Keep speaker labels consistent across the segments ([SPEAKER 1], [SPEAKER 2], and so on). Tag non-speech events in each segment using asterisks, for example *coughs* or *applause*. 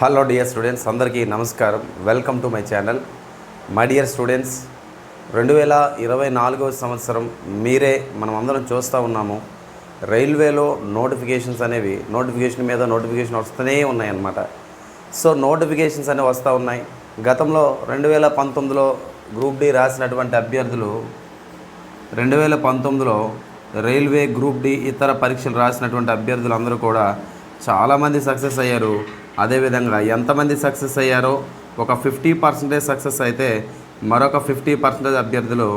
[SPEAKER 1] Hello dear students అందరికీ నమస్కారం. Welcome to my channel my dear students రెండు వేల ఇరవై నాలుగవ సంవత్సరం మీరే మనం అందరం చూస్తూ ఉన్నాము. రైల్వేలో నోటిఫికేషన్స్ అనేవి నోటిఫికేషన్ మీద నోటిఫికేషన్ వస్తూనే ఉన్నాయన్నమాట. సో నోటిఫికేషన్స్ అనేవి వస్తూ ఉన్నాయి. గతంలో రెండు వేల పంతొమ్మిదిలో గ్రూప్ డి రాసినటువంటి అభ్యర్థులు రెండు వేల పంతొమ్మిదిలో రైల్వే గ్రూప్ డి ఇతర పరీక్షలు రాసినటువంటి అభ్యర్థులందరూ కూడా చాలామంది సక్సెస్ అయ్యారు. అదేవిధంగా ఎంతమంది సక్సెస్ అయ్యారో ఒక ఫిఫ్టీ పర్సెంటేజ్ సక్సెస్ అయితే మరొక ఫిఫ్టీ పర్సెంటేజ్ అభ్యర్థులు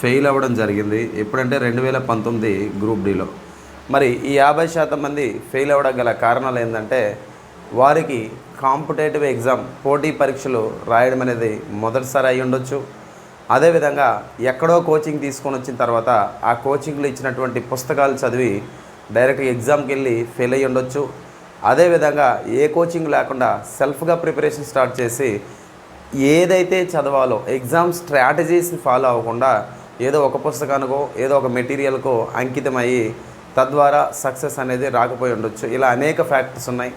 [SPEAKER 1] ఫెయిల్ అవ్వడం జరిగింది. ఎప్పుడంటే రెండు వేల పంతొమ్మిది గ్రూప్ డీలో. మరి ఈ యాభై శాతం మంది ఫెయిల్ అవ్వడం గల కారణాలు ఏంటంటే వారికి కాంపిటేటివ్ ఎగ్జామ్ పోటీ పరీక్షలు రాయడం అనేది మొదటిసారి అయి ఉండొచ్చు. అదేవిధంగా ఎక్కడో కోచింగ్ తీసుకొని వచ్చిన తర్వాత ఆ కోచింగ్లో ఇచ్చినటువంటి పుస్తకాలు చదివి డైరెక్ట్ ఎగ్జామ్కి వెళ్ళి ఫెయిల్ అయ్యి ఉండొచ్చు. అదేవిధంగా ఏ కోచింగ్ లేకుండా సెల్ఫ్గా ప్రిపరేషన్ స్టార్ట్ చేసి ఏదైతే చదవాలో ఎగ్జామ్ స్ట్రాటజీస్ని ఫాలో అవ్వకుండా ఏదో ఒక పుస్తకానికో ఏదో ఒక మెటీరియల్కో అంకితమయ్యి తద్వారా సక్సెస్ అనేది రాకపోయి ఉండొచ్చు. ఇలా అనేక ఫ్యాక్టర్స్ ఉన్నాయి.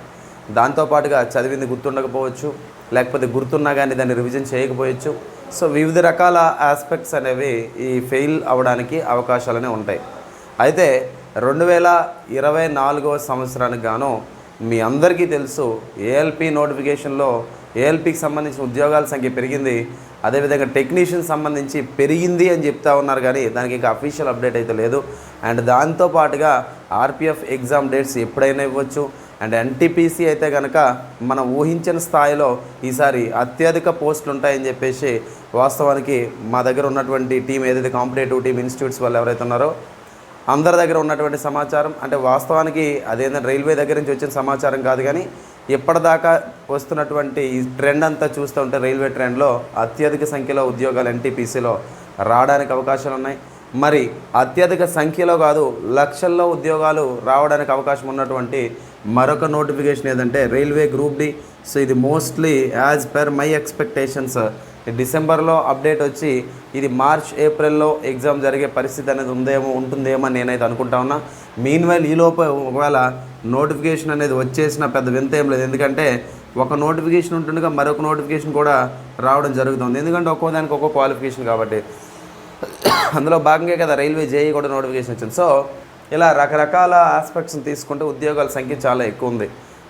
[SPEAKER 1] దాంతోపాటుగా చదివింది గుర్తుండకపోవచ్చు లేకపోతే గుర్తున్నా కానీ దాన్ని రివిజన్ చేయకపోవచ్చు సో వివిధ రకాల ఆస్పెక్ట్స్ అనేవి ఈ ఫెయిల్ అవ్వడానికి అవకాశాలనే ఉంటాయి. అయితే రెండు వేల ఇరవై నాలుగవ సంవత్సరానికి గాను మీ అందరికీ తెలుసు ఏఎల్పి నోటిఫికేషన్లో ఏఎల్పికి సంబంధించిన ఉద్యోగాల సంఖ్య పెరిగింది. అదేవిధంగా టెక్నీషియన్ సంబంధించి పెరిగింది అని చెప్తా ఉన్నారు కానీ దానికి ఇంకా అఫీషియల్ అప్డేట్ అయితే లేదు. అండ్ దాంతో పాటుగా ఆర్పిఎఫ్ ఎగ్జామ్ డేట్స్ ఎప్పుడైనా ఇవ్వచ్చు. అండ్ ఎన్టీపీసీ అయితే కనుక మనం ఊహించిన స్థాయిలో ఈసారి అత్యధిక పోస్టులు ఉంటాయని చెప్పేసి వాస్తవానికి మా దగ్గర ఉన్నటువంటి టీం ఏదైతే కాంపిటేటివ్ టీం ఇన్స్టిట్యూట్స్ వాళ్ళు ఎవరైతే ఉన్నారో అందరి దగ్గర ఉన్నటువంటి సమాచారం అంటే వాస్తవానికి అదేంటంటే రైల్వే దగ్గర నుంచి వచ్చిన సమాచారం కాదు కానీ ఎప్పటిదాకా వస్తున్నటువంటి ఈ ట్రెండ్ అంతా చూస్తూ ఉంటే రైల్వే ట్రెండ్లో అత్యధిక సంఖ్యలో ఉద్యోగాలు ఎన్టీపీసీలో రావడానికి అవకాశాలు ఉన్నాయి. మరి అత్యధిక సంఖ్యలో కాదు లక్షల్లో ఉద్యోగాలు రావడానికి అవకాశం ఉన్నటువంటి మరొక నోటిఫికేషన్ ఏదంటే రైల్వే గ్రూప్ డి. సో ఇది mostly as per my expectations. డిసెంబర్లో అప్డేట్ వచ్చి ఇది మార్చ్ ఏప్రిల్లో ఎగ్జామ్ జరిగే పరిస్థితి అనేది ఉందేమో ఉంటుందేమో అని నేనైతే అనుకుంటా ఉన్నా. మీన్ వైల్ ఈలోపు ఒకవేళ నోటిఫికేషన్ అనేది వచ్చేసిన పెద్ద వింత ఏం లేదు. ఎందుకంటే ఒక నోటిఫికేషన్ ఉంటుండగా మరొక నోటిఫికేషన్ కూడా రావడం జరుగుతుంది. ఎందుకంటే ఒక్కో దానికి ఒక్కో క్వాలిఫికేషన్ కాబట్టి. అందులో భాగంగా కదా రైల్వే జేఈ కూడా నోటిఫికేషన్ వచ్చింది సో ఇలా రకరకాల ఆస్పెక్ట్స్ని తీసుకుంటే ఉద్యోగాల సంఖ్య చాలా ఎక్కువ ఉంది.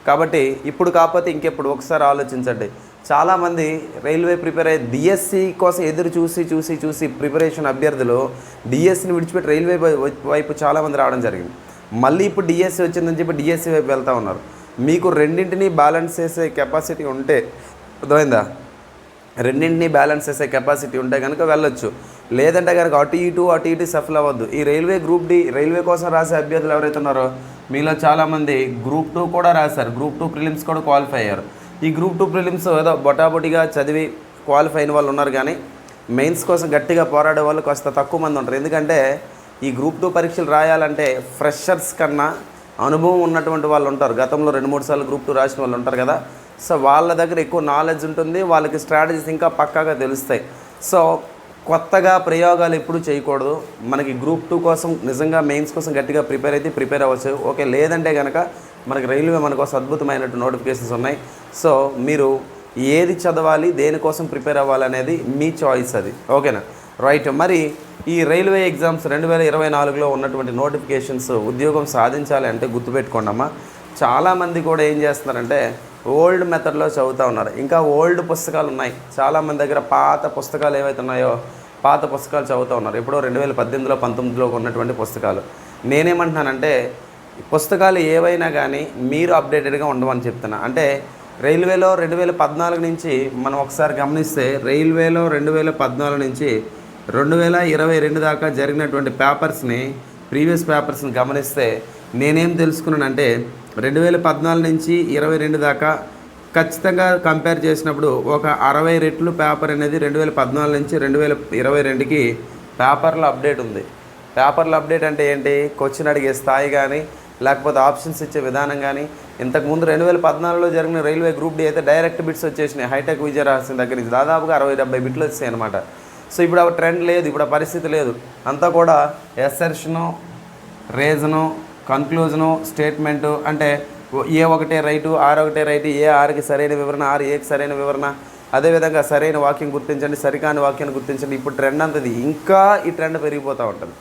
[SPEAKER 1] కాబట్టి ఇప్పుడు కాకపోతే ఇంకెప్పుడు ఒకసారి ఆలోచించండి. చాలామంది రైల్వే ప్రిపేర్ అయ్యే డిఎస్సి కోసం ఎదురు చూసి చూసి చూసి ప్రిపరేషన్ అభ్యర్థులు డిఎస్సిని విడిచిపెట్టి రైల్వే వైపు చాలామంది రావడం జరిగింది. మళ్ళీ ఇప్పుడు డిఎస్సి వచ్చిందని చెప్పి డిఎస్సి వైపు వెళ్తూ ఉన్నారు. మీకు రెండింటినీ బ్యాలెన్స్ చేసే కెపాసిటీ ఉంటే అర్థమైందా? రెండింటినీ బ్యాలెన్స్ చేసే కెపాసిటీ ఉంటే కనుక వెళ్ళొచ్చు. లేదంటే కనుక అటు ఇటు అటు ఇటు సఫల్ అవ్వద్దు. ఈ రైల్వే గ్రూప్ డి రైల్వే కోసం రాసే అభ్యర్థులు ఎవరైతే ఉన్నారో మీలో చాలామంది గ్రూప్ టూ కూడా రాశారు. గ్రూప్ టూ ప్రిలిమ్స్ కూడా క్వాలిఫై అయ్యారు. ఈ గ్రూప్ టూ ప్రిలిమ్స్ ఏదో బొటాబొటిగా చదివి క్వాలిఫై అయిన వాళ్ళు ఉన్నారు కానీ మెయిన్స్ కోసం గట్టిగా పోరాడే వాళ్ళు కాస్త తక్కువ మంది ఉంటారు. ఎందుకంటే ఈ గ్రూప్ టూ పరీక్షలు రాయాలంటే ఫ్రెషర్స్ కన్నా అనుభవం ఉన్నటువంటి వాళ్ళు ఉంటారు. గతంలో రెండు మూడు సార్లు గ్రూప్ టూ రాసిన వాళ్ళు ఉంటారు కదా. సో వాళ్ళ దగ్గర ఎక్కువ నాలెడ్జ్ ఉంటుంది. వాళ్ళకి స్ట్రాటజీస్ ఇంకా పక్కాగా తెలుస్తాయి. సో కొత్తగా ప్రయోగాలు ఎప్పుడు చేయకూడదు. మనకి గ్రూప్ టూ కోసం నిజంగా మెయిన్స్ కోసం గట్టిగా ప్రిపేర్ అయితే ప్రిపేర్ అవ్వచ్చు. ఓకే లేదంటే కనుక మనకి రైల్వే మనకోసం అద్భుతమైనటువంటి నోటిఫికేషన్స్ ఉన్నాయి. సో మీరు ఏది చదవాలి దేనికోసం ప్రిపేర్ అవ్వాలనేది మీ చాయిస్ అది. ఓకేనా? రైట్. మరి ఈ రైల్వే ఎగ్జామ్స్ రెండు వేల ఇరవై నాలుగులో ఉన్నటువంటి నోటిఫికేషన్స్ ఉద్యోగం సాధించాలి అంటే గుర్తుపెట్టుకోండి అమ్మా. చాలామంది కూడా ఏం చేస్తున్నారంటే ఓల్డ్ మెథడ్లో చదువుతూ ఉన్నారు. ఇంకా ఓల్డ్ పుస్తకాలు ఉన్నాయి. చాలామంది దగ్గర పాత పుస్తకాలు ఏవైతే ఉన్నాయో పాత పుస్తకాలు చదువుతూ ఉన్నారు. ఎప్పుడో రెండు వేల పద్దెనిమిదిలో పంతొమ్మిదిలో ఉన్నటువంటి పుస్తకాలు. నేనేమంటున్నానంటే పుస్తకాలు ఏవైనా కానీ మీరు అప్డేటెడ్గా ఉండమని చెప్తున్నా. అంటే రైల్వేలో రెండు వేల పద్నాలుగు నుంచి మనం ఒకసారి గమనిస్తే రైల్వేలో రెండు వేల పద్నాలుగు నుంచి రెండు వేల ఇరవై రెండు దాకా జరిగినటువంటి పేపర్స్ని ప్రీవియస్ పేపర్స్ని గమనిస్తే నేనేం తెలుసుకున్నానంటే రెండు వేల పద్నాలుగు నుంచి ఇరవై రెండు దాకా ఖచ్చితంగా కంపేర్ చేసినప్పుడు ఒక అరవై రెట్లు పేపర్ అనేది రెండు వేల పద్నాలుగు నుంచి రెండు వేల ఇరవై రెండుకి పేపర్లో అప్డేట్ ఉంది. పేపర్లో అప్డేట్ అంటే ఏంటి? క్వశ్చన్ అడిగే స్థాయి కానీ లేకపోతే ఆప్షన్స్ ఇచ్చే విధానం కానీ ఇంతకుముందు రెండు వేల పద్నాలుగులో జరిగిన రైల్వే గ్రూప్ డి అయితే డైరెక్ట్ బిట్స్ వచ్చేసినాయి. హైటెక్ విజయ విజయరహస్యం దగ్గర నుంచి దాదాపుగా అరవై డెబ్బై బిట్లు వచ్చాయి అనమాట సో ఇప్పుడు ఆ ట్రెండ్ లేదు ఇప్పుడు ఆ పరిస్థితి లేదు. అంతా కూడా ఎస్ఎర్షను రేజను కన్క్లూజను స్టేట్మెంటు అంటే ఏ ఒకటే రైటు ఆర్ ఒకటే రైటు ఏ ఆర్కి సరైన వివరణ ఆర్ ఏకి సరైన వివరణ అదేవిధంగా సరైన వాక్యం గుర్తించండి సరికాని వాక్యాన్ని గుర్తించండి. ఇప్పుడు ట్రెండ్ అంతది. ఇంకా ఈ ట్రెండ్ పెరిగిపోతూ ఉంటుంది.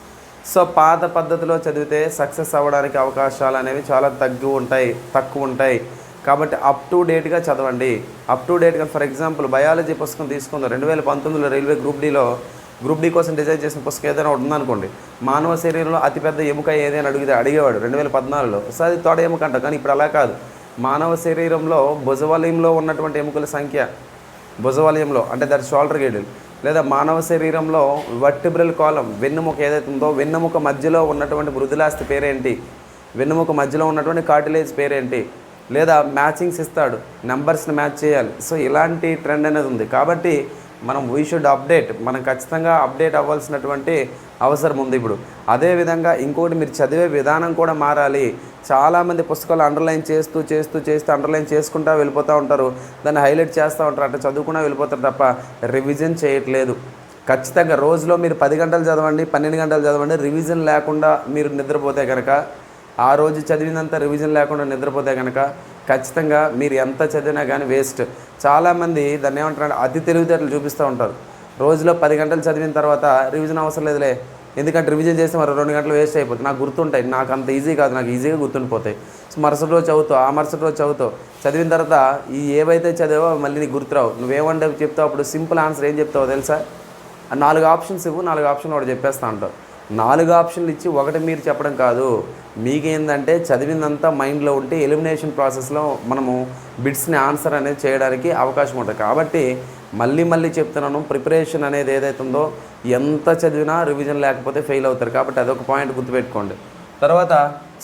[SPEAKER 1] సో పాత పద్ధతిలో చదివితే సక్సెస్ అవ్వడానికి అవకాశాలు అనేవి చాలా తగ్గు ఉంటాయి తక్కువ ఉంటాయి. కాబట్టి అప్ టు డేట్గా చదవండి. అప్ టు డేట్గా ఫర్ ఎగ్జాంపుల్ బయాలజీ పుస్తకం తీసుకుందాం. రెండు వేల పంతొమ్మిదిలో రైల్వే గ్రూప్ డీలో గ్రూప్ డి కోసం డిజైన్ చేసిన పుస్తకం ఏదైనా ఉందనుకోండి. మానవ శరీరంలో అతిపెద్ద ఎముక ఏదైనా అడిగితే అడిగేవాడు రెండు వేల పద్నాలుగులో. సో అది తోడ ఎముక అంట కానీ ఇప్పుడు అలా కాదు. మానవ శరీరంలో భుజవలయంలో ఉన్నటువంటి ఎముకల సంఖ్య భుజవలయంలో అంటే దట్ షోల్డర్ గేడిల్ లేదా మానవ శరీరంలో వర్టిబ్రల్ కాలం వెన్నుముక ఏదైతే ఉందో వెన్నుముక మధ్యలో ఉన్నటువంటి మృదులాస్తి పేరేంటి? వెన్నుముక మధ్యలో ఉన్నటువంటి కార్టిలేజ్ పేరేంటి? లేదా మ్యాచింగ్స్ ఇస్తాడు నెంబర్స్ని మ్యాచ్ చేయాలి. సో ఇలాంటి ట్రెండ్ అనేది ఉంది. కాబట్టి మనం వీ షుడ్ అప్డేట్ మనం ఖచ్చితంగా అప్డేట్ అవ్వాల్సినటువంటి అవసరం ఉంది ఇప్పుడు. అదేవిధంగా ఇంకోటి మీరు చదివే విధానం కూడా మారాలి. చాలామంది పుస్తకాలు అండర్లైన్ చేస్తూ చేస్తూ చేస్తూ అండర్లైన్ చేసుకుంటూ వెళ్ళిపోతూ ఉంటారు. దాన్ని హైలైట్ చేస్తూ ఉంటారు. అట్లా చదువుకున్నా వెళ్ళిపోతారు తప్ప రివిజన్ చేయట్లేదు. ఖచ్చితంగా రోజులో మీరు పది గంటలు చదవండి పన్నెండు గంటలు చదవండి రివిజన్ లేకుండా మీరు నిద్రపోతే కనుక ఆ రోజు చదివినంత రివిజన్ లేకుండా నిద్రపోతే కనుక ఖచ్చితంగా మీరు ఎంత చదివినా కానీ వేస్ట్. చాలామంది దాన్ని ఏమంటారు అతి తెలివితేటలు చూపిస్తూ ఉంటారు. రోజులో పది గంటలు చదివిన తర్వాత రివిజన్ అవసరం లేదులే. ఎందుకంటే రివిజన్ చేస్తే మరి రెండు గంటలు వేస్ట్ అయిపోతుంది. నాకు గుర్తుంటాయి. నాకు అంత ఈజీ కాదు. నాకు ఈజీగా గుర్తుండిపోతాయి. సో మరుసటి రోజు చదువుతావు. ఆ మరుసటి రోజు చదువుతావు. చదివిన తర్వాత ఈ ఏవైతే చదివో మళ్ళీ నీకు గుర్తురావు. నువ్వేమంటే చెప్తావు అప్పుడు సింపుల్ ఆన్సర్ ఏం చెప్తావో తెలుసా? ఆ నాలుగు ఆప్షన్స్ ఇవ్వు. నాలుగు ఆప్షన్ వాడు చెప్పేస్తా ఉంటావు నాలుగు ఆప్షన్లు ఇచ్చి ఒకటి మీరు చెప్పడం కాదు. మీకేందంటే చదివిందంతా మైండ్లో ఉంటే ఎలిమినేషన్ ప్రాసెస్లో మనము బిట్స్ని ఆన్సర్ అనేది చేయడానికి అవకాశం ఉంటుంది. కాబట్టి మళ్ళీ మళ్ళీ చెప్తున్నాను ప్రిపరేషన్ అనేది ఏదైతుందో ఎంత చదివినా రివిజన్ లేకపోతే ఫెయిల్ అవుతారు. కాబట్టి అదొక పాయింట్ గుర్తుపెట్టుకోండి. తర్వాత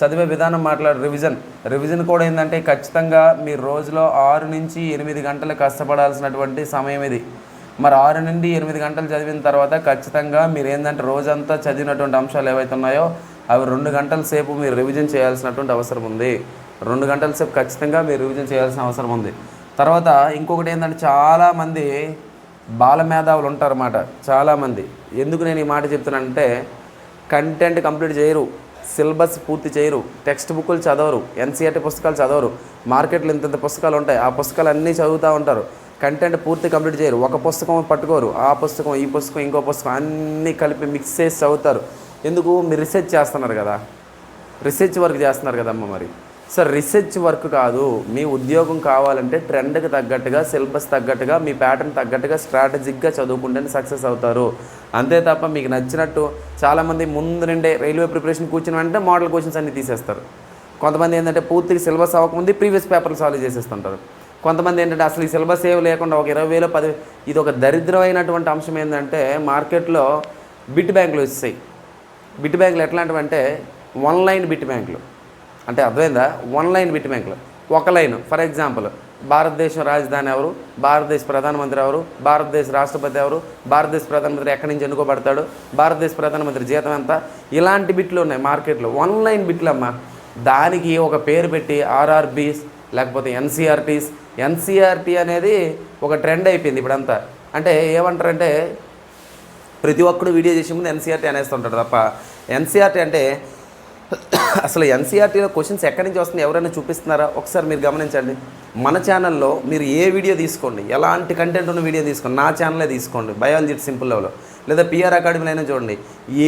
[SPEAKER 1] చదివే విధానం మాట్లాడు రివిజన్. రివిజన్ కూడా ఏంటంటే ఖచ్చితంగా మీరు రోజులో ఆరు నుంచి ఎనిమిది గంటలు కష్టపడాల్సినటువంటి సమయం ఇది. మరి ఆరు నుండి ఎనిమిది గంటలు చదివిన తర్వాత ఖచ్చితంగా మీరు ఏంటంటే రోజంతా చదివినటువంటి అంశాలు ఏవైతే ఉన్నాయో అవి రెండు గంటల సేపు మీరు రివిజన్ చేయాల్సినటువంటి అవసరం ఉంది. రెండు గంటల సేపు ఖచ్చితంగా మీరు రివిజన్ చేయాల్సిన అవసరం ఉంది. తర్వాత ఇంకొకటి ఏంటంటే చాలామంది బాల మేధావులు ఉంటారన్నమాట. చాలామంది. ఎందుకు నేను ఈ మాట చెప్తున్నానంటే కంటెంట్ కంప్లీట్ చేయరు. సిలబస్ పూర్తి చేయరు. టెక్స్ట్ బుక్లు చదవరు. ఎన్సీఆర్టీ పుస్తకాలు చదవరు. మార్కెట్లో ఇంత పుస్తకాలు ఉంటాయి. ఆ పుస్తకాలు అన్నీ చదువుతూ ఉంటారు. కంటెంట్ పూర్తి కంప్లీట్ చేయరు. ఒక పుస్తకం పట్టుకోరు. ఆ పుస్తకం ఈ పుస్తకం ఇంకో పుస్తకం అన్నీ కలిపి మిక్స్ చేసి చదువుతారు. ఎందుకు? మీరు రీసెర్చ్ చేస్తున్నారు కదా. రీసెర్చ్ వర్క్ చేస్తున్నారు కదమ్మ మరి. సార్ రీసెర్చ్ వర్క్ కాదు. మీ ఉద్యోగం కావాలంటే ట్రెండ్కి తగ్గట్టుగా సిలబస్ తగ్గట్టుగా మీ ప్యాటర్న్ తగ్గట్టుగా స్ట్రాటజిక్గా చదువుకుంటేనే సక్సెస్ అవుతారు. అంతే తప్ప మీకు నచ్చినట్టు చాలామంది ముందు నుండే రైల్వే ప్రిపరేషన్ కూర్చుని వెంటనే మోడల్ క్వశ్చన్స్ అన్ని తీసేస్తారు. కొంతమంది ఏంటంటే పూర్తిగా సిలబస్ అవ్వకముందు ప్రీవియస్ పేపర్లు సాల్వ్ చేసేస్తుంటారు. కొంతమంది ఏంటంటే అసలు ఈ సిలబస్ ఏమి లేకుండా ఒక ఇరవై వేలు పది ఇది ఒక దరిద్రమైనటువంటి అంశం ఏంటంటే మార్కెట్లో బిట్ బ్యాంకులు వస్తాయి బిట్ బ్యాంకులు ఎట్లాంటివి అంటే వన్ లైన్ బిట్ బ్యాంకులు. అంటే అర్థమైందా? వన్ లైన్ బిట్ బ్యాంకులు. ఒక లైన్ ఫర్ ఎగ్జాంపుల్ భారతదేశం రాజధాని ఎవరు? భారతదేశ ప్రధానమంత్రి ఎవరు? భారతదేశ రాష్ట్రపతి ఎవరు? భారతదేశ ప్రధానమంత్రి ఎక్కడి నుంచి ఎన్నుకోబడతాడు? భారతదేశ ప్రధానమంత్రి జీతం ఎంత? ఇలాంటి బిట్లు ఉన్నాయి మార్కెట్లో. వన్ లైన్ బిట్లు అమ్మా దానికి ఒక పేరు పెట్టి ఆర్ఆర్బీస్ లేకపోతే ఎన్సీఆర్టీస్ ఎన్సీఆర్టీ అనేది ఒక ట్రెండ్ అయిపోయింది ఇప్పుడంతా. అంటే ఏమంటారంటే ప్రతి ఒక్కడు వీడియో చేసే ముందు ఎన్సీఆర్టీ అనేస్తుంటాడు తప్ప ఎన్సీఆర్టీ అంటే *coughs* అసలు ఎన్సీఆర్టీలో క్వశ్చన్స్ ఎక్కడి నుంచి వస్తుంది ఎవరైనా చూపిస్తున్నారా? ఒకసారి మీరు గమనించండి. మన ఛానల్లో మీరు ఏ వీడియో తీసుకోండి ఎలాంటి కంటెంట్ ఉన్న వీడియో తీసుకోండి నా ఛానలే తీసుకోండి బయాలజీ సింపుల్ లెవెల్లో లేదా పిఆర్ అకాడమీలో అయినా చూడండి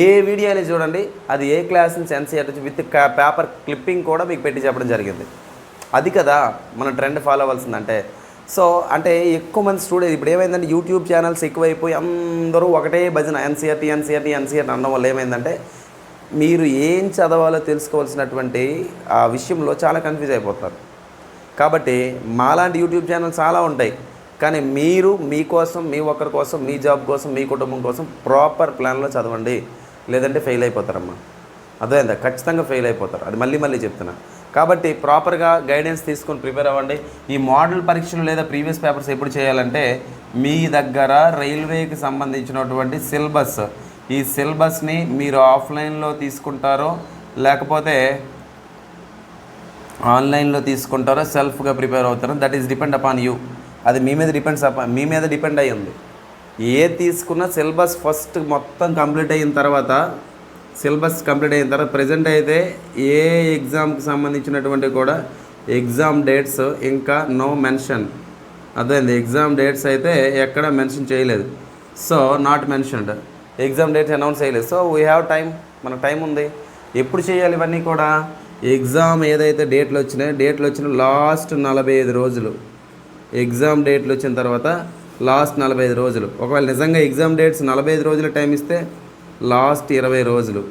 [SPEAKER 1] ఏ వీడియో అయినా చూడండి అది ఏ క్లాస్ నుంచి ఎన్సీఆర్టీ విత్ పేపర్ క్లిప్పింగ్ కూడా మీకు పెట్టి చెప్పడం జరిగింది. అది కదా మన ట్రెండ్ ఫాలో అవ్వాల్సిందంటే. సో అంటే ఎక్కువ మంది స్టూడెంట్ ఇప్పుడు ఏమైందంటే యూట్యూబ్ ఛానల్స్ ఎక్కువైపోయి అందరూ ఒకటే భజన ఎన్సీఆర్టీ ఎన్సీఆర్టీ ఎన్సీఆర్టీ అనడం వల్ల ఏమైందంటే మీరు ఏం చదవాలో తెలుసుకోవాల్సినటువంటి ఆ విషయంలో చాలా కన్ఫ్యూజ్ అయిపోతారు. కాబట్టి మాలాంటి యూట్యూబ్ ఛానల్ చాలా ఉంటాయి. కానీ మీరు మీకోసం మీ ఒక్కరి కోసం మీ జాబ్ కోసం మీ కుటుంబం కోసం ప్రాపర్ ప్లాన్లో చదవండి. లేదంటే ఫెయిల్ అయిపోతారమ్మా. అర్థమైందా? ఖచ్చితంగా ఫెయిల్ అయిపోతారు. అది మళ్ళీ మళ్ళీ చెప్తున్నా. కాబట్టి ప్రాపర్గా గైడెన్స్ తీసుకొని ప్రిపేర్ అవ్వండి. ఈ మోడల్ పరీక్షలు లేదా ప్రీవియస్ పేపర్స్ ఎప్పుడు చేయాలంటే మీ దగ్గర రైల్వేకి సంబంధించినటువంటి సిలబస్. ఈ సిలబస్ని మీరు ఆఫ్లైన్లో తీసుకుంటారో లేకపోతే ఆన్లైన్లో తీసుకుంటారో సెల్ఫ్గా ప్రిపేర్ అవుతారో that is depend upon you అది మీ మీద డిపెండ్స్ అపాన్ మీ మీద డిపెండ్ అయ్యి ఉంది ఏ తీసుకున్న సిలబస్ ఫస్ట్ మొత్తం కంప్లీట్ అయిన తర్వాత సిలబస్ కంప్లీట్ అయిన తర్వాత ప్రజెంట్ అయితే ఏ ఎగ్జామ్కి సంబంధించినటువంటి కూడా ఎగ్జామ్ డేట్స్ ఇంకా నో మెన్షన్. అర్థమైంది? ఎగ్జామ్ డేట్స్ అయితే ఎక్కడ మెన్షన్ చేయలేదు. So not mentioned exam dates announce చేయలేదు. సో వీ హ్యావ్ టైం మన టైం ఉంది. ఎప్పుడు చేయాలి ఇవన్నీ కూడా? ఎగ్జామ్ ఏదైతే డేట్లు వచ్చినాయో డేట్లు వచ్చిన లాస్ట్ నలభై ఐదు రోజులు. ఎగ్జామ్ డేట్లు వచ్చిన తర్వాత లాస్ట్ నలభై ఐదు రోజులు. ఒకవేళ నిజంగా ఎగ్జామ్ డేట్స్ నలభై ఐదు రోజుల టైం ఇస్తే లాస్ట్ ఇరవై రోజులు.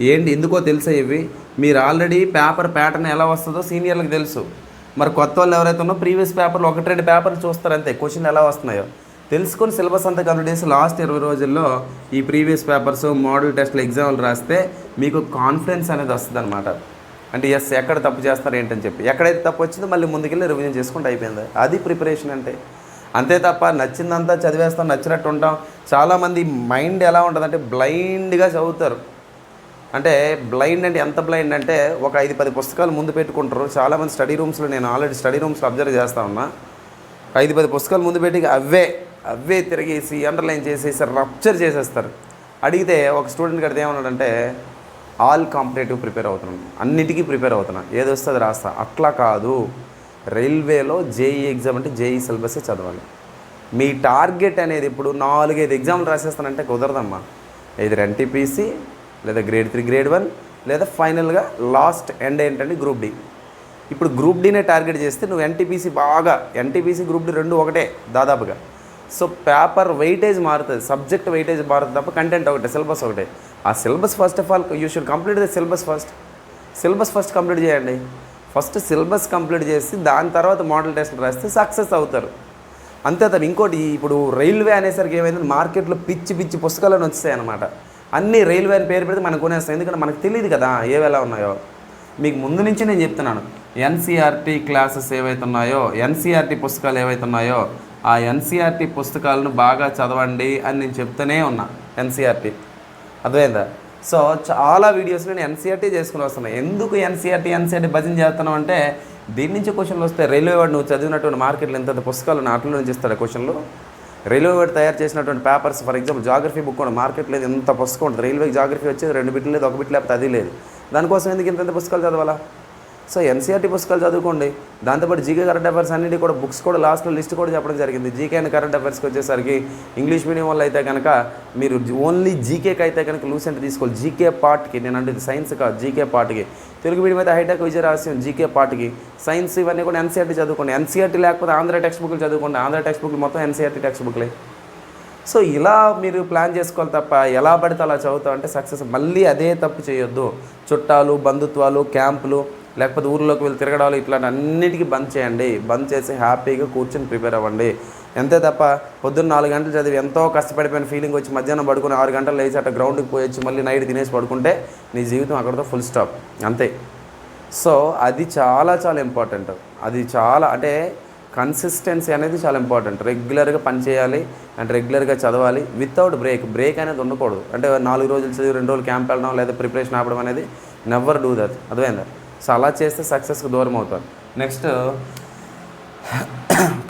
[SPEAKER 1] ఏంటి ఎందుకో తెలుసా ఇవి? మీరు ఆల్రెడీ పేపర్ ప్యాటర్న్ ఎలా వస్తుందో సీనియర్లకు తెలుసు. మరి కొత్త వాళ్ళు ఎవరైతే ఉన్నో ప్రీవియస్ పేపర్లు ఒకటి రెండు పేపర్లు చూస్తారు అంతే. క్వశ్చన్ ఎలా వస్తున్నాయో. తెలుసుకొని సిలబస్ అంతా కంప్లీట్ చేసి లాస్ట్ ఇరవై రోజుల్లో ఈ ప్రీవియస్ పేపర్స్ మోడల్ టెస్ట్లు ఎగ్జామ్లు రాస్తే మీకు కాన్ఫిడెన్స్ అనేది వస్తుంది అనమాట అంటే ఎస్ ఎక్కడ తప్పు చేస్తారు ఏంటని చెప్పి. ఎక్కడైతే తప్పు వచ్చిందో మళ్ళీ ముందుకెళ్ళి రివిజన్ చేసుకుంటూ అయిపోయింది. అది ప్రిపరేషన్ అంటే. అంతే తప్ప నచ్చిందంతా చదివేస్తాం నచ్చినట్టు ఉంటాం. చాలామంది మైండ్ ఎలా ఉంటుందంటే బ్లైండ్గా చదువుతారు. అంటే బ్లైండ్ అంటే ఎంత బ్లైండ్ అంటే ఒక ఐదు పది పుస్తకాలు ముందు పెట్టుకుంటారు. చాలామంది స్టడీ రూమ్స్లో నేను ఆల్రెడీ స్టడీ రూమ్స్లో అబ్జర్వ్ చేస్తా ఉన్నా. ఐదు పది పుస్తకాలు ముందు పెట్టి అవే అవే తిరిగేసి అండర్లైన్ చేసేసి రప్చర్ చేసేస్తారు. అడిగితే ఒక స్టూడెంట్ కడితే ఏమన్నాడంటే ఆల్ కాంపిటేటివ్ ప్రిపేర్ అవుతున్నాను. అన్నిటికీ ప్రిపేర్ అవుతున్నా. ఏది వస్తే అది రాస్తా. అట్లా కాదు. రైల్వేలో జేఈ ఎగ్జామ్ అంటే జేఈ సిలబస్ చదవాలి. మీ టార్గెట్ అనేది ఇప్పుడు నాలుగైదు ఎగ్జామ్లు రాసేస్తానంటే కుదరదమ్మా. ఇది ఎన్టీపీసీ లేదా గ్రేడ్ త్రీ గ్రేడ్ వన్ లేదా ఫైనల్గా లాస్ట్ ఎండ్ ఏంటంటే గ్రూప్ డి. ఇప్పుడు గ్రూప్ డీనే టార్గెట్ చేస్తే నువ్వు ఎన్టీపీసీ బాగా ఎన్టీపీసీ గ్రూప్ డి రెండు ఒకటే దాదాపుగా. సో పేపర్ వెయిటేజ్ మారుతుంది సబ్జెక్ట్ వెయిటేజ్ మారుతుంది తప్ప కంటెంట్ ఒకటే సిలబస్ ఒకటే. ఆ syllabus first of all you should complete the syllabus first. Syllabus first complete చేయండి. ఫస్ట్ సిలబస్ కంప్లీట్ చేసి దాని తర్వాత మోడల్ టెస్ట్ రాస్తే సక్సెస్ అవుతారు. అంతే తను ఇంకోటి ఇప్పుడు రైల్వే అనేసరికి ఏమైంది మార్కెట్లో పిచ్చి పిచ్చి పుస్తకాలను వచ్చాయి అనమాట అన్ని రైల్వే అని పేరు పెడితే మనకు కొనేస్తాయి ఎందుకంటే మనకు తెలియదు కదా ఏవెలా ఉన్నాయో. మీకు ముందు నుంచి నేను చెప్తున్నాను ఎన్సీఆర్టీ క్లాసెస్ ఏవైతే ఉన్నాయో ఎన్సీఆర్టీ పుస్తకాలు ఏవైతే ఉన్నాయో ఆ ఎన్సీఆర్టీ పుస్తకాలను బాగా చదవండి అని నేను చెప్తూనే ఉన్నా ఎన్సీఆర్టీ. అర్థమైందా? సో చాలా వీడియోస్ నేను ఎన్సీఆర్టీ చేసుకుని వస్తున్నాను ఎందుకు ఎన్సీఆర్టీ ఎన్సీఆర్టీ భజన చేస్తున్నాం అంటే దీని నుంచి క్వశ్చన్లు వస్తే రైల్వే వాడు నువ్వు చదివినటువంటి మార్కెట్లో ఎంత పుస్తకాలు నాటిలో నుంచి ఇస్తాడు క్వశ్చన్లు రైల్వే వాడు తయారు చేసినటువంటి papers for example geography book కూడా మార్కెట్లో ఎంత పుస్తకం ఉంటుంది. రైల్వే జాగ్రఫీ వచ్చేది రెండు బిట్లు లేదు ఒక బిట్ లేకపోతే అది లేదు. దానికోసం ఎందుకు ఇంత పుస్తకాలు చదవాలా? సో ఎన్సీఆర్టీ పుస్తకాలు చదువుకోండి. దాంతోపాటు జీకే కరెంట్ అఫైర్స్ అన్నిటి కూడా బుక్స్ కూడా లాస్ట్లో లిస్ట్ కూడా చెప్పడం జరిగింది. జీకే అండ్ కరెంట్ అఫైర్స్కి వచ్చేసరికి ఇంగ్లీష్ మీడియం వల్ల అయితే కనుక మీరు ఓన్లీ జీకేకి అయితే కనుక లూసెంట్ తీసుకోవాలి. జీకే పార్ట్కి నేను అంటే సైన్స్ కాదు జీకే పార్ట్కి. తెలుగు మీడియం అయితే హైటెక్ విజయ రహస్యం జీకే పార్ట్కి. సైన్స్ ఇవన్నీ కూడా ఎన్సీఆర్టీ చదువుకోండి. ఎన్సీఆర్టీ లేకపోతే ఆంధ్ర టెక్స్ట్ బుక్లు చదువుకోండి. ఆంధ్ర టెక్స్ట్ బుక్లు మొత్తం ఎన్సీఆర్టీ టెక్స్ట్ బుక్లే సో ఇలా మీరు ప్లాన్ చేసుకోవాలి తప్ప ఎలా పడితే అలా చదువుతా అంటే సక్సెస్ మళ్ళీ అదే తప్పు చేయొద్దు. చుట్టాలు బంధుత్వాలు క్యాంపులు లేకపోతే ఊర్లోకి వెళ్ళి తిరగడాలు ఇట్లాంటి అన్నిటికీ బంద్ చేయండి. బంద్ చేసి హ్యాపీగా కూర్చొని ప్రిపేర్ అవ్వండి. అంతే తప్ప పొద్దున్న నాలుగు గంటలు చదివి ఎంతో కష్టపడిపోయిన ఫీలింగ్ వచ్చి మధ్యాహ్నం పడుకుని ఆరు గంటలు లేచి అట్లా గ్రౌండ్కి పోయి వచ్చి మళ్ళీ నైట్ తినేసి పడుకుంటే నీ జీవితం అక్కడతో ఫుల్ స్టాప్ అంతే. సో అది చాలా చాలా ఇంపార్టెంట్ అది చాలా అంటే కన్సిస్టెన్సీ అనేది చాలా ఇంపార్టెంట్ రెగ్యులర్గా పని చేయాలి అండ్ రెగ్యులర్గా చదవాలి. వితౌట్ బ్రేక్ బ్రేక్ అనేది ఉండకూడదు. అంటే నాలుగు రోజులు చదివి రెండు రోజులు క్యాంప్ వెళ్ళడం లేదా ప్రిపరేషన్ ఆపడం అనేది నెవర్ డూ దట్ అర్థమైందా? సో అలా చేస్తే సక్సెస్కి దూరం అవుతారు. నెక్స్ట్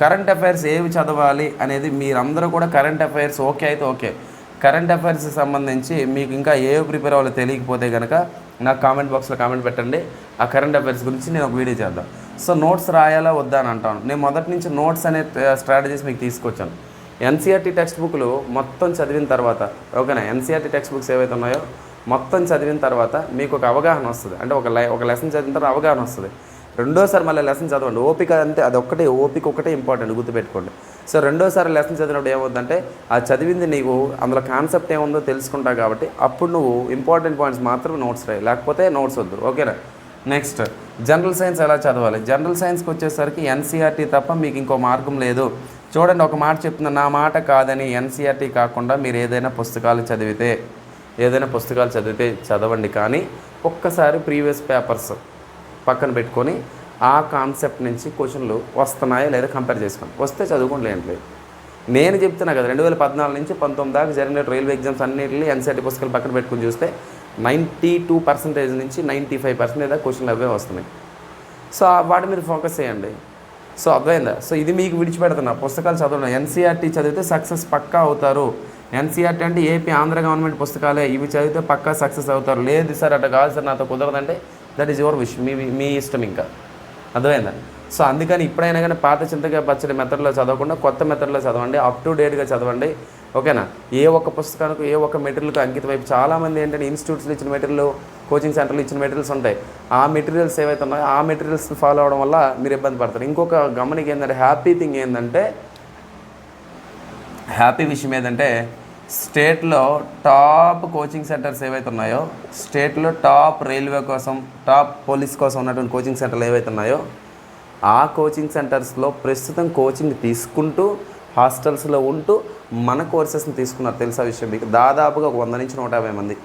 [SPEAKER 1] కరెంట్ అఫైర్స్ ఏవి చదవాలి అనేది మీరందరూ కూడా కరెంట్ అఫైర్స్ ఓకే అయితే ఓకే. కరెంట్ అఫైర్స్కి సంబంధించి మీకు ఇంకా ఏవి ప్రిపేర్ అవ్వాలో తెలియకపోతే కనుక నాకు కామెంట్ బాక్స్లో కామెంట్ పెట్టండి. ఆ కరెంట్ అఫైర్స్ గురించి నేను ఒక వీడియో చేద్దాం. సో నోట్స్ రాయాలా వద్దా అని అంటాను. నేను మొదటి నుంచి నోట్స్ అనే స్ట్రాటజీస్ మీకు తీసుకొచ్చాను. ఎన్సీఆర్టీ టెక్స్ట్ బుక్లు మొత్తం చదివిన తర్వాత ఓకేనా? ఎన్సీఆర్టీ టెక్స్ట్ బుక్స్ ఏవైతే ఉన్నాయో మొత్తం చదివిన తర్వాత మీకు ఒక అవగాహన వస్తుంది. అంటే ఒక లై ఒక లెసన్ చదివిన తర్వాత అవగాహన వస్తుంది. రెండోసారి మళ్ళీ లెసన్ చదవండి. ఓపిక అంటే అది ఒక్కటే ఓపిక ఒకటే ఇంపార్టెంట్ గుర్తుపెట్టుకోండి. సో రెండోసారి లెసన్ చదివినప్పుడు ఏమవుతుందంటే ఆ చదివింది నీకు అందులో కాన్సెప్ట్ ఏముందో తెలుసుకుంటావు కాబట్టి అప్పుడు నువ్వు ఇంపార్టెంట్ పాయింట్స్ మాత్రం నోట్స్ రాయి. లేకపోతే నోట్స్ వద్దు. ఓకేనా? నెక్స్ట్ జనరల్ సైన్స్ ఎలా చదవాలి? జనరల్ సైన్స్కి వచ్చేసరికి ఎన్సీఆర్టీ తప్ప మీకు ఇంకో మార్గం లేదు. చూడండి ఒక మాట చెప్తున్నా నా మాట కాదని ఎన్సీఆర్టీ కాకుండా మీరు ఏదైనా పుస్తకాలు చదివితే ఏదైనా పుస్తకాలు చదివితే చదవండి. కానీ ఒక్కసారి ప్రీవియస్ పేపర్స్ పక్కన పెట్టుకొని ఆ కాన్సెప్ట్ నుంచి క్వశ్చన్లు వస్తున్నాయా లేదా కంపేర్ చేసుకోండి. వస్తే చదువుకోండి లేదు. నేను చెప్తున్నా కదా రెండు వేల పద్నాలుగు నుంచి పంతొమ్మిది దాకా జరిగిన రైల్వే ఎగ్జామ్స్ అన్నింటినీ ఎన్సీఆర్టీ పుస్తకాలు పక్కన పెట్టుకుని చూస్తే నైంటీ టూ పర్సెంటేజ్ నుంచి నైంటీ ఫైవ్ పర్సెంట్ దాకా క్వశ్చన్లు అవే వస్తున్నాయి. సో వాటి మీద ఫోకస్ చేయండి. సో అర్థమైందా? సో ఇది మీకు విడిచిపెడుతున్నా. పుస్తకాలు చదవడం. ఎన్సీఆర్టీ చదివితే సక్సెస్ పక్కా అవుతారు. ఎన్సీఆర్టీ అంటే ఏపీ ఆంధ్ర గవర్నమెంట్ పుస్తకాలే ఇవి చదివితే పక్కా సక్సెస్ అవుతారు. లేదు సార్ అట్లా కాదు సార్ నాతో కుదరదంటే దట్ ఈజ్ యువర్ విష్ మీ మీ ఇష్టం ఇంకా. అర్థమైందా? సో అందుకని ఇప్పుడైనా కానీ పాత చింతకాయ పచ్చడి మెథడ్లో చదవకుండా కొత్త మెథడ్లో చదవండి అప్ టు డేట్గా చదవండి. ఓకేనా? ఏ ఒక్క పుస్తకానికి ఏ ఒక్క మెటీరియల్కి అంకితం అయిపోయి చాలామంది ఏంటంటే ఇన్స్టిట్యూట్స్లో ఇచ్చిన మెటీరియల్ కోచింగ్ సెంటర్లు ఇచ్చిన మెటీరియల్స్ ఉంటాయి. ఆ మెటీరియల్స్ ఏవైతే ఉన్నాయో ఆ మెటీరియల్స్ ఫాలో అవడం వల్ల మీరు ఇబ్బంది పడతారు. ఇంకొక గమనిక ఏంటంటే హ్యాపీ థింగ్ ఏంటంటే హ్యాపీ విషయం ఏంటంటే స్టేట్లో టాప్ కోచింగ్ సెంటర్స్ ఏవైతే ఉన్నాయో స్టేట్లో టాప్ రైల్వే కోసం టాప్ పోలీస్ కోసం ఉన్నటువంటి కోచింగ్ సెంటర్లు ఏవైతే ఉన్నాయో ఆ కోచింగ్ సెంటర్స్లో ప్రస్తుతం కోచింగ్ తీసుకుంటూ హాస్టల్స్లో ఉంటూ మన కోర్సెస్ని తీసుకున్నారు. తెలుసా విషయం మీకు? దాదాపుగా ఒక వంద నుంచి నూట యాభై మంది.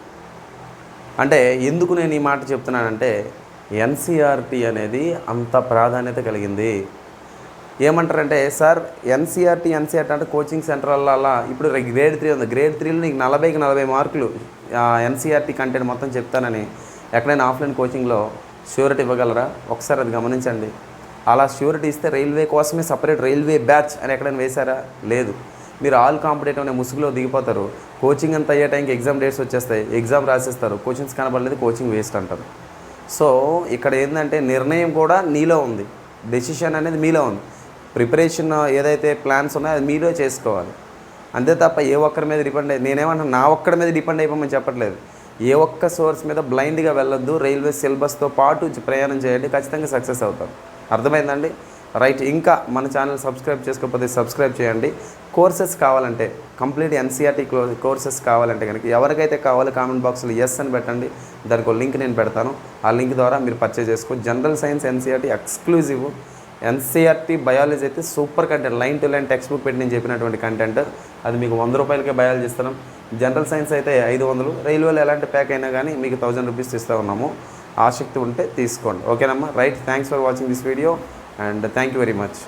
[SPEAKER 1] అంటే ఎందుకు నేను ఈ మాట చెప్తున్నానంటే ఎన్సీఆర్టీ అనేది అంత ప్రాధాన్యత కలిగింది. ఏమంటారంటే సార్ ఎన్సీఆర్టీ ఎన్సీఆర్టీ అంటే కోచింగ్ సెంటర్లలో ఇప్పుడు గ్రేడ్ త్రీ ఉంది. గ్రేడ్ త్రీలో నీకు నలభైకి నలభై మార్కులు ఎన్సీఆర్టీ కంటెంట్ మొత్తం చెప్తానని ఎక్కడైనా ఆఫ్లైన్ కోచింగ్లో ష్యూరిటీ ఇవ్వగలరా? ఒకసారి అది గమనించండి. అలా ష్యూరిటీ ఇస్తే రైల్వే కోసమే సపరేట్ రైల్వే బ్యాచ్ అని ఎక్కడైనా వేశారా? లేదు. మీరు ఆల్ కాంపిటేటివ్ అనే ముసుగులో దిగిపోతారు. కోచింగ్ అంతా అయ్యే టైంకి ఎగ్జామ్ డేట్స్ వచ్చేస్తాయి. ఎగ్జామ్ రాసేస్తారు. కోచింగ్స్ కనబడలేదు కోచింగ్ వేస్ట్ అంటారు. సో ఇక్కడ ఏంటంటే నిర్ణయం కూడా నీలో ఉంది. డెసిషన్ అనేది మీలో ఉంది. ప్రిపరేషన్ ఏదైతే ప్లాన్స్ ఉన్నాయో అది మీలో చేసుకోవాలి. అంతే తప్ప ఏ ఒక్కరి మీద డిపెండ్ అయ్యి నేనేమంటున్నా నా ఒక్కడి మీద డిపెండ్ అయిపోమని చెప్పట్లేదు. ఏ ఒక్క సోర్స్ మీద బ్లైండ్గా వెళ్ళొద్దు రైల్వే సిలబస్తో పాటు ప్రయాణం చేయండి ఖచ్చితంగా సక్సెస్ అవుతాం. అర్థమైందండి? రైట్ ఇంకా మన ఛానల్ సబ్స్క్రైబ్ చేసుకోకపోతే సబ్స్క్రైబ్ చేయండి. కోర్సెస్ కావాలంటే కంప్లీట్ ఎన్సీఆర్టీ కోర్సెస్ కావాలంటే కనుక ఎవరికైతే కావాలో కామెంట్ బాక్స్లో ఎస్ అని పెట్టండి దానికి ఒక లింక్ నేను పెడతాను. ఆ లింక్ ద్వారా మీరు పర్చేజ్ చేసుకో general science NCERT exclusive NCERT biology అయితే super content line to line text book పెట్టి నేను చెప్పినటువంటి కంటెంట్. అది మీకు వంద రూపాయలకే బయాలజీ ఇస్తున్నాం. జనరల్ సైన్స్ అయితే ఐదు వందలు. రైల్వేలో ఎలాంటి ప్యాక్ అయినా కానీ మీకు థౌజండ్ రూపీస్ ఇస్తూ ఉన్నాము. ఆసక్తి ఉంటే తీసుకోండి. ఓకేనమ్మా? Right. Thanks for watching this video and thank you very much.